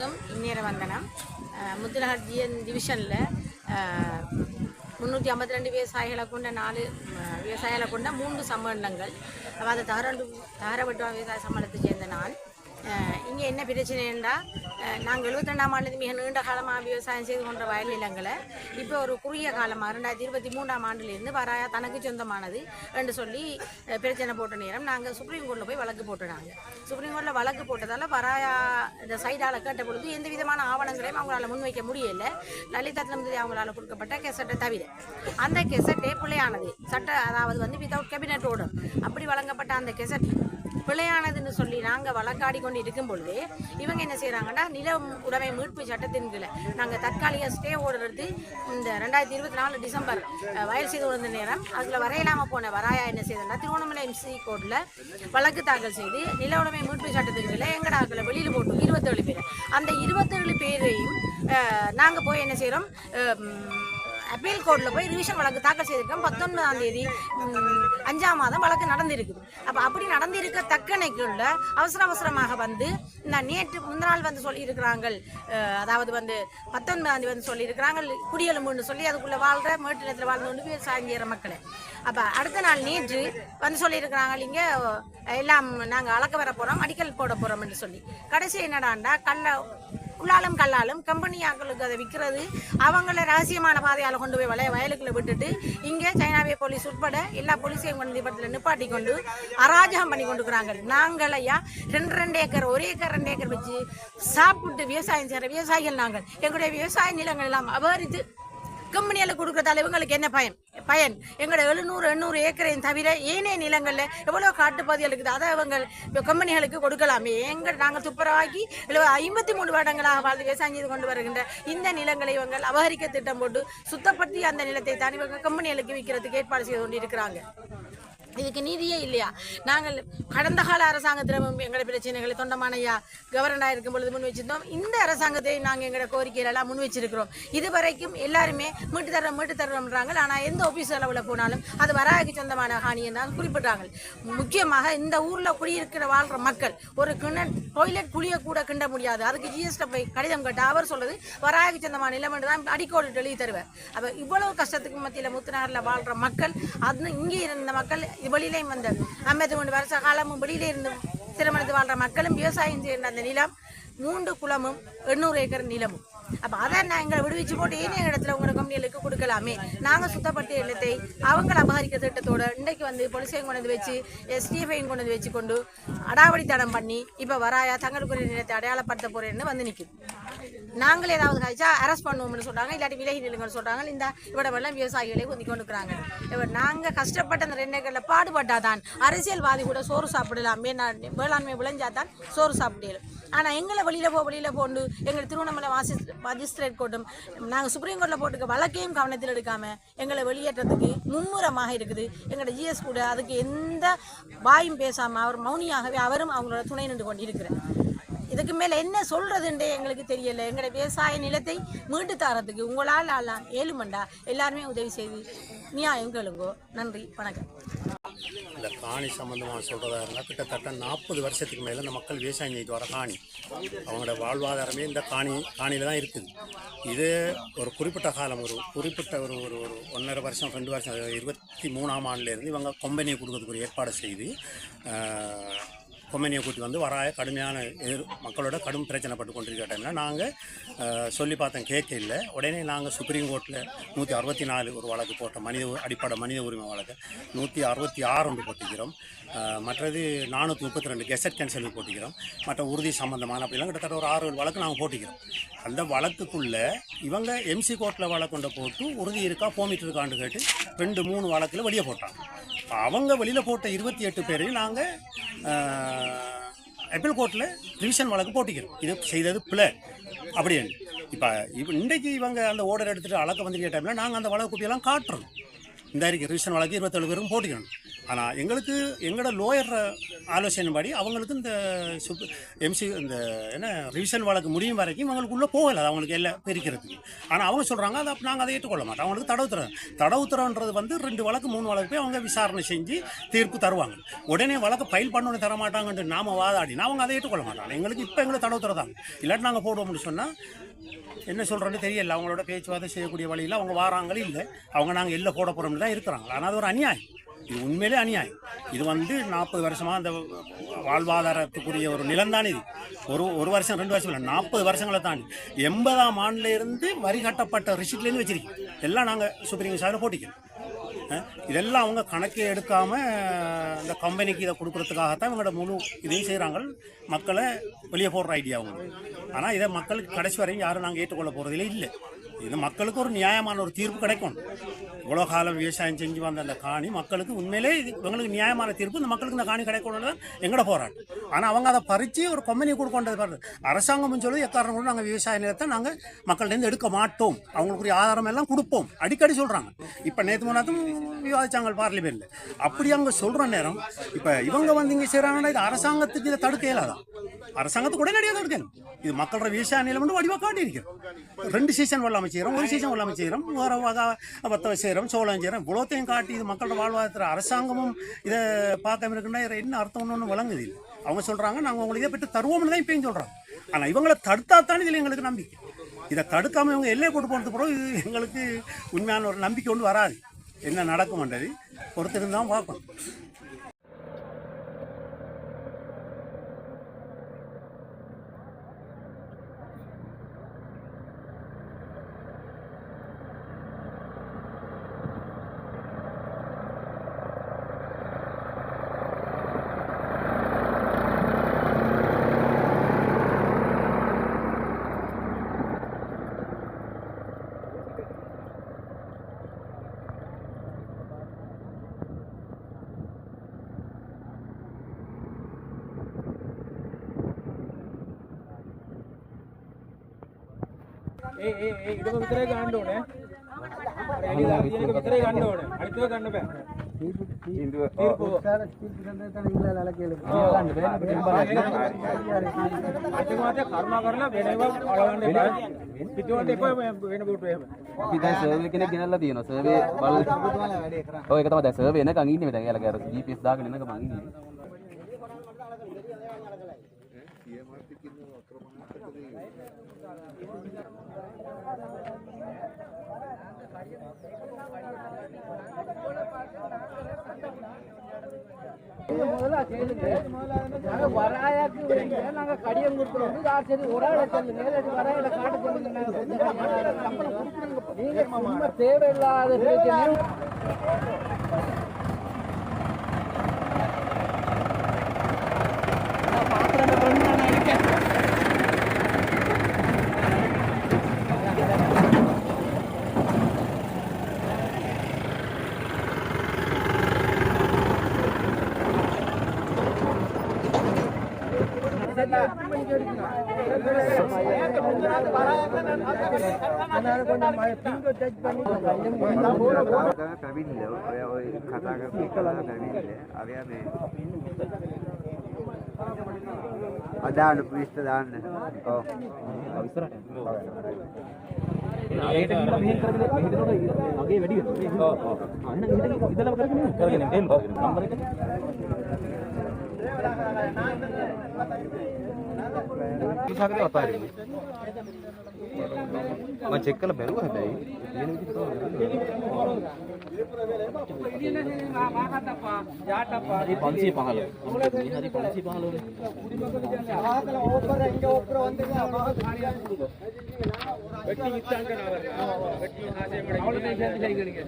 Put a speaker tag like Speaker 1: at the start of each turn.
Speaker 1: இந்நேர வந்தனம். முத்துநகர் ஜிஎன் டிவிஷனில் முந்நூற்றி ஐம்பத்தி ரெண்டு விவசாயிகளை கொண்ட நாலு விவசாயிகளை கொண்ட மூன்று சம்மேளனங்கள். அதாவது தகரண்டு தகரவட்டுவா விவசாய சம்மேளனத்தை சேர்ந்த நான். இங்கே என்ன பிரச்சனைண்டா நாங்கள் எழுபத்திரெண்டாம் ஆண்டு மிக நீண்ட காலமாக விவசாயம் செய்து கொண்ட வயல் நிலங்களை இப்போ ஒரு குறுகிய காலமாக ரெண்டாயிரத்தி இருபத்தி மூன்றாம் ஆண்டுலேருந்து வராயா தனக்கு சொந்தமானது என்று சொல்லி பிரச்சனை போட்ட நேரம் நாங்கள் சுப்ரீம் கோர்ட்டில் போய் வழக்கு போட்டுனாங்க. சுப்ரீம் கோர்ட்டில் வழக்கு போட்டதால் வராயா இந்த சைடால் கேட்ட பொழுது எந்த விதமான ஆவணங்களையும் அவங்களால முன்வைக்க முடியல. லலிதா தளபதி அவங்களால கொடுக்கப்பட்ட கெசட்டை தவிர. அந்த கெசட்டே பிள்ளையானது சட்ட அதாவது வந்து வித்தவுட் கேபினட் ஓர்டர் அப்படி வழங்கப்பட்ட அந்த கெசட் பிழையானதுன்னு சொல்லி நாங்கள் வழக்காடி கொண்டு இருக்கும் பொழுது இவங்க என்ன செய்கிறாங்கன்னா நில உடைமை மீட்பு சட்டத்தின் கீழே நாங்கள் தற்காலிக ஸ்டே ஓர்டர் எடுத்து இந்த ரெண்டாயிரத்தி இருபத்தி நாலு டிசம்பர் வயல் செய்து விழுந்த நேரம் அதில் வரையிலாமல் போன வராயா என்ன செய்தனா திருவண்ணாமலை எம்சி கோர்ட்டில் வழக்கு தாக்கல் செய்து நில உடைமை மீட்பு சட்டத்தின் கீழே எங்கடா ஆக்களை வெளியில் போட்டு இருபத்தேழு பேர். அந்த இருபத்தேழு பேரையும் நாங்கள் போய் என்ன செய்கிறோம் அப்பீல் கோர்ட்டில் போய் ரிவிஷன் வழக்கு தாக்கல் செய்திருக்கோம் பத்தொன்பதாம் தேதி அஞ்சாம் மாதம் வழக்கு நடந்திருக்குது. அப்போ அப்படி நடந்திருக்க தக்கணைக்குள்ள அவசர அவசரமாக வந்து இந்த நேற்று முந்தினாள் வந்து சொல்லியிருக்கிறாங்கள். அதாவது வந்து பத்தொன்பதாம் தேதி வந்து சொல்லியிருக்கிறாங்க குடியெலும்புன்னு சொல்லி அதுக்குள்ளே வாழ்கிற மேட்டினத்தில் வாழ்ந்து கொண்டு விவசாயம் செய்கிற மக்களை. அப்போ அடுத்த நாள் நேற்று வந்து சொல்லியிருக்கிறாங்க இங்கே எல்லாம் நாங்கள் அளக்க வர போகிறோம் அடிக்கல் போட போகிறோம்னு சொல்லி. கடைசி என்னடாண்டா கல்லை உள்ளாலும் கல்லாலும் கம்பெனியாக்களுக்கு அதை விற்கிறது. அவங்கள ரகசியமான பாதையால் கொண்டு போய் வளைய வயலுக்குள்ள விட்டுட்டு இங்கே சைனாவிய போலீஸ் உட்பட எல்லா போலீஸையும் கொண்டு படத்தில் நிப்பாட்டி கொண்டு அராஜகம் பண்ணி கொண்டுக்கிறாங்க நாங்கள் ஐயா ரெண்டு ரெண்டு ஏக்கர் ஒரு ஏக்கர் ரெண்டு ஏக்கர் வச்சு சாப்பிட்டு விவசாயம் செய்கிற விவசாயிகள் நாங்கள். எங்களுடைய விவசாய நிலங்கள் எல்லாம் அபகரித்து கம்பெனியில் கொடுக்குறதால இவங்களுக்கு என்ன பயன்? பயன். எங்களோட எழுநூறு எண்ணூறு ஏக்கரையும் தவிர ஏனைய நிலங்களில் எவ்வளோ காட்டுப்பகுதிகள் இருக்குது? அதை அவங்க கம்பெனிகளுக்கு கொடுக்கலாமே. எங்கள் நாங்கள் துப்புரவாக்கி இல்லை ஐம்பத்தி மூணு வருடங்களாக வாழ்ந்து விவசாயம் செய்து கொண்டு வருகின்ற இந்த நிலங்களை இவங்க அபகரிக்க திட்டம் போட்டு சுத்தப்படுத்தி அந்த நிலத்தை தான் இவங்க கம்பெனிகளுக்கு விற்கிறதுக்கு ஏற்பாடு செய்து கொண்டு இருக்கிறாங்க இதுக்கு நீதியே இல்லையா? நாங்கள் கடந்த கால அரசாங்கத்திலும் எங்களை பிரச்சனைகளை தொண்டமானையா கவர்னராக இருக்கும் பொழுது முன் வச்சிருந்தோம். இந்த அரசாங்கத்தை நாங்கள் எங்களோட கோரிக்கைகளெல்லாம் முன் வச்சிருக்கிறோம். இது வரைக்கும் எல்லாருமே மீட்டு தர்றோம் மீட்டு தர்றோம்ன்றாங்க. ஆனால் எந்த ஆஃபீஸ் அளவில் போனாலும் அது வராய்க்கு சொந்தமான ஹானி தான் குறிப்பிட்டாங்க முக்கியமாக இந்த ஊரில் குடியிருக்கிற வாழ்கிற மக்கள் ஒரு கிண டொய்லெட் குளிய கூட கிண்ட முடியாது. அதுக்கு ஜிஎஸ்டி போய் கடிதம் கேட்ட அவர் சொல்றது வராய்க்கு சொந்தமான நிலம் என்று தான் அடிக்கோடு எழுதி தருவார் அப்போ இவ்வளவு கஷ்டத்துக்கு மத்தியில் முத்துநகரில் வாழ்கிற மக்கள் அது இங்கே இருந்த மக்கள் வெளியிலையும் வந்த ஐம்பத்தி மூணு வருஷ காலமும் வெளியில இருந்து திருமணத்து வாழ்ற மக்களும் விவசாயம் செய்கிற அந்த நிலம் மூன்று குளமும் எண்ணூறு ஏக்கர் நிலமும். அப்போ அதை நான் எங்களை விடுவிச்சு போட்டு ஏனைய இடத்துல உங்களோட கம்பெனிகளுக்கு கொடுக்கலாமே. நாங்கள் சுத்தப்பட்ட இடத்தை அவங்களை அபகரிக்க திட்டத்தோட இன்றைக்கு வந்து பொலிசையும் கொண்டு வந்து வச்சு எஸ்டிஎஃபையும் கொண்டு வந்து வச்சு கொண்டு அடாவடித்தனம் பண்ணி இப்போ வராயா தங்களுக்குரிய நிலத்தை அடையாளப்படுத்த போகிறேன்னு வந்து நிற்குது நாங்களே ஏதாவது காய்ச்சா அரெஸ்ட் பண்ணுவோம்னு சொல்றாங்க இல்லாட்டி விலகி நிலுங்கன்னு சொல்கிறாங்க இந்த இவடமெல்லாம் விவசாயிகளை கொந்தி கொண்டுக்கிறாங்க. இப்போ நாங்கள் கஷ்டப்பட்ட அந்த ரெண்டு பாடுபட்டால் பாடுபட்டாதான் அரசியல்வாதி கூட சோறு சாப்பிடலாம் மேனா- வேளாண்மை விளைஞ்சாதான் சோறு சாப்பிடலாம். ஆனால் எங்களை வெளியில் போ வெளியில் போண்டு எங்களை திருவண்ணாமலை வாசி மஜிஸ்ட்ரேட் கோர்ட்டும் நாங்கள் சுப்ரீம் கோர்ட்டில் போட்டுக்க வழக்கையும் கவனத்தில் எடுக்காமல் எங்களை வெளியேற்றத்துக்கு மும்முரமாக இருக்குது. எங்களோட ஜிஎஸ் கூட அதுக்கு எந்த வாயும் பேசாமல் அவர் மௌனியாகவே அவரும் அவங்களோட துணை நின்று கொண்டு இருக்கிறார் இதுக்கு மேலே என்ன சொல்கிறதுன்றே எங்களுக்கு தெரியலை. எங்களோட விவசாய நிலத்தை மீட்டு தரத்துக்கு உங்களால் ஆலாம் ஏழுமண்டா எல்லாருமே உதவி செய்து நியாயம் கேளுங்கோ. நன்றி. வணக்கம்.
Speaker 2: இந்த காணி சம்மந்தமாக சொல்கிறதா இருந்தால் கிட்டத்தட்ட நாற்பது வருஷத்துக்கு மேலே இந்த மக்கள் விவசாயம் செய்து வர காணி. அவங்களோட வாழ்வாதாரமே இந்த காணி காணியில் தான் இருக்குது. இது ஒரு குறிப்பிட்ட காலம் ஒரு குறிப்பிட்ட ஒரு ஒரு ஒரு ஒன்றரை வருஷம் ரெண்டு வருஷம் இருபத்தி மூணாம் ஆண்டுலேருந்து இவங்க கொம்பனியை கொடுக்கறதுக்கு ஒரு ஏற்பாடு செய்து கொம்பனியை கூட்டி வந்து வராய கடுமையான எதிர் மக்களோட கடும் பிரச்சனைப்பட்டு கொண்டிருக்கிற டைமில் நாங்கள் சொல்லி பார்த்தோம் கேட்க இல்லை. உடனே நாங்கள் சுப்ரீம் கோர்ட்டில் நூற்றி அறுபத்தி நாலு ஒரு வழக்கு போட்டோம். மனித அடிப்படை மனித உரிமை வழக்கு. நூற்றி அறுபத்தி ஆறு ஒன்று போட்டிக்கிறோம். மற்றது நானூற்றி முப்பத்தி ரெண்டு கெசட் கேன்சல் போட்டிக்கிறோம். மற்ற உறுதி சம்மந்தமான அப்படிலாம் கிட்டத்தட்ட ஒரு ஆறு வழக்கு நாங்கள் போட்டிக்கிறோம். அந்த வழக்குக்குள்ளே இவங்க எம்சி கோர்ட்டில் வழக்கு கொண்டு போட்டு உறுதி இருக்கா போமிட்டு இருக்கான்னு கேட்டு ரெண்டு மூணு வழக்கில் வெளியே போட்டாங்க. அவங்க வெளியில் போட்ட இருபத்தி எட்டு பேரையும் நாங்கள் அப்பீல் கோர்ட்டில் ரிவிஷன் வழக்கு போட்டிக்கிறோம். இது செய்தது பிள்ளை அப்படின்னு இப்போ இப்போ இன்றைக்கு இவங்க அந்த ஓர்டர் எடுத்துகிட்டு அளக்க வந்து டைமில் நாங்கள் அந்த வழக்கு குப்பியெல்லாம் காட்டுறோம். இந்த அறிக்கை ரிவிஷன் வழக்கு இருபத்தேழு பேரும் போட்டிக்கணும். ஆனால் எங்களுக்கு எங்களோட லோயர் ஆலோசனைப்படி அவங்களுக்கு இந்த சுப் எம்சி இந்த என்ன ரிவிஷன் வழக்கு முடியும் வரைக்கும் அவங்களுக்குள்ளே போகலை. அது அவங்களுக்கு எல்லாம் பிரிக்கிறதுக்கு. ஆனால் அவங்க சொல்கிறாங்க அதை நாங்கள் அதை ஏற்றுக்கொள்ள மாட்டோம். அவங்களுக்கு தடை உத்தரவு. தடை உத்தரவுன்றது வந்து ரெண்டு வழக்கு மூணு வழக்கு போய் அவங்க விசாரணை செஞ்சு தீர்ப்பு தருவாங்க. உடனே வழக்கு ஃபைல் பண்ணணும் தர மாட்டாங்கன்ட்டு நாம வாதாடினா அவங்க அதை ஏற்றுக்கொள்ள மாட்டாங்க. எங்களுக்கு இப்போ எங்களுக்கு தடை உத்தரவு தாங்க இல்லாட்டி நாங்கள் போடுவோம்னு சொன்னால் என்ன சொல்கிறேன்னு தெரியல. அவங்களோட பேச்சுவார்த்தை செய்யக்கூடிய வழியில் அவங்க வாராங்களே இல்லை. அவங்க நாங்கள் எல்லை போட போகிறோம்னு தான் இருக்கிறாங்க. ஆனால் அது ஒரு அநியாயம். இது உண்மையிலே அநியாயம். இது வந்து நாற்பது வருஷமாக அந்த வாழ்வாதாரத்துக்குரிய ஒரு நிலம்தான் இது. ஒரு ஒரு வருஷம் ரெண்டு வருஷம் இல்லை நாற்பது வருஷங்களை தாண்டி. எண்பதாம் ஆண்டுலேருந்து வரி கட்டப்பட்ட ரிசிப்ட்லேருந்து வச்சிருக்கோம் எல்லாம் நாங்கள் சுப்ரீம் சாரில் போட்டிக்கிறோம். இதெல்லாம் அவங்க கணக்கே எடுக்காமல் இந்த கம்பெனிக்கு இதை கொடுக்கறதுக்காகத்தான் இவங்களோட முழு இதையும் செய்கிறாங்க மக்களை வெளியே போடுற ஐடியா அவங்க. ஆனால் இதை மக்களுக்கு கடைசி வரையும் யாரும் நாங்கள் ஏற்றுக்கொள்ள போகிறதில்ல இல்லை. இது மக்களுக்கு ஒரு நியாயமான ஒரு தீர்ப்பு கிடைக்கும். இவ்வளோ காலம் விவசாயம் செஞ்சு வந்த அந்த காணி மக்களுக்கு உண்மையிலே இது இவங்களுக்கு நியாயமான தீர்ப்பு. இந்த மக்களுக்கு இந்த காணி கிடைக்கணும் தான் எங்களோட போராட்டம். ஆனால் அவங்க அதை பறித்து ஒரு கம்பெனி கொடுக்கொண்டது பாரு. அரசாங்கம்னு சொல்லி எக்காரணம் கூட நாங்கள் விவசாய நிலத்தை நாங்கள் மக்கள்கிட்ட எடுக்க மாட்டோம். அவங்களுக்குரிய ஆதாரம் எல்லாம் கொடுப்போம். அடிக்கடி சொல்கிறாங்க இப்போ நேற்று முன்னாத்தும் விவாதிச்சாங்க பார்லிமெண்ட்டில் அப்படி அவங்க சொல்கிற நேரம் இப்போ இவங்க வந்து இங்கே செய்கிறாங்கன்னா இது அரசாங்கத்துக்கு இதை தடுக்க இயலாதான் அரசாங்கத்துக்கு உடனடியாக தடுக்கணும். இது மக்களோட விவசாய நிலம் வந்து வடிவாக காட்டியிருக்கிறோம் ரெண்டு சீசன் வெள்ளாமை செய்கிறோம் ஒரு சீசன் வெள்ளாமை செய்கிறோம் வேறு வகை பத்தவை செய்கிறோம் சோளம் செய்கிறோம் இவ்வளோத்தையும் காட்டி இது மக்களோட வாழ்வாதாரத்தில் அரசாங்கமும் இதை பார்க்காம இருக்குன்னா என்ன அர்த்தம் ஒன்று விளங்குது இல்லை. அவங்க சொல்கிறாங்க நாங்கள் உங்களுக்கு இதை பெற்று தருவோம்னு தான் இப்பயும் சொல்கிறாங்க ஆனால் இவங்களை தடுத்தா தான் இதில் எங்களுக்கு நம்பிக்கை. இதை தடுக்காமல் இவங்க எல்லையை கொண்டு போனது பிறகு இது எங்களுக்கு உண்மையான ஒரு நம்பிக்கை ஒன்று வராது. என்ன நடக்கும்ன்றது பொறுத்திருந்து தான் பார்க்கணும்.
Speaker 3: ඒ ඒ ඒ ඉඩම විතරයි ගන්න ඕනේ. එළි දාතියක විතරයි ගන්න ඕනේ. අනිතව ගන්න බෑ. ඉන්දුව ඔක්කාර ස්පීඩ් ගන්න තන ඉංග්‍රීසියල කියලා ගන්න බෑ. අද මාතේ කර්මා කරලා වෙනවා අලවන්න බෑ. පිටුවට එපා වෙන බෝට් එහෙම.
Speaker 4: අපි දැන් සර්වේ කෙනෙක් ගෙනල්ලා තියෙනවා. සර්වේ බල ඔය ඒක තමයි දැන් සර්වේ එනකන් ඉන්නේ මෙතන. එයාලා ගාර GPS දාගෙන එනකන් මං ඉන්නේ.
Speaker 5: CMRP කියන අක්‍රමණාත්මක දේ நாங்க வராயாக்கு வைங்க, நாங்க கடியம் கொடுக்குறோம் வந்து, சரி, ஒரு ஆளை சொல்லுங்க, இல்லாட்டி வராயில காட்ட சொல்லுங்க, நாங்க கொஞ்சம் நீங்க தேவையில்லாத
Speaker 6: පැමිණිල්ල ඔය ඔය කතා කරපු එකලා පැමිණිල්ල අරයා මේ අදාන පිස්ත දාන්න. ඔව්
Speaker 4: ඒකට ගිහලා මෙහෙන් කරගෙන මෙහෙදනකොට මගේ වැඩි වෙනවා ඔව් ඔව් ආ එහෙනම් මෙහෙට ඉඳලා කරගෙන කරගෙන එන්න නම්බර එක ಸಾಗದೆ ಹೊತ್ತಾ ಇರಿ ಮತ್ತೆ ಚೆಕ್ಕಲ್ಲ ಬೆರಗು ಹೇ ಬಾಯಿ ಏನು ಬಿತ್ತು ಈ ಪಂಚಿ ಪಹಲು ಈ
Speaker 3: ಪಂಚಿ ಪಹಲು ಒಬ್ಬರ ಹಿಂಗೆ ಒಬ್ಬರ ಒಂದೇ ಗಟ್ಟಿ ಇತ್ತಂಕ ನಾವು ಗಟ್ಟಿ ಆಸೆ ಮಾಡಿ ಅವಳು ದೇಶ ಅಂತ ಕೈಗಳಿಗೆ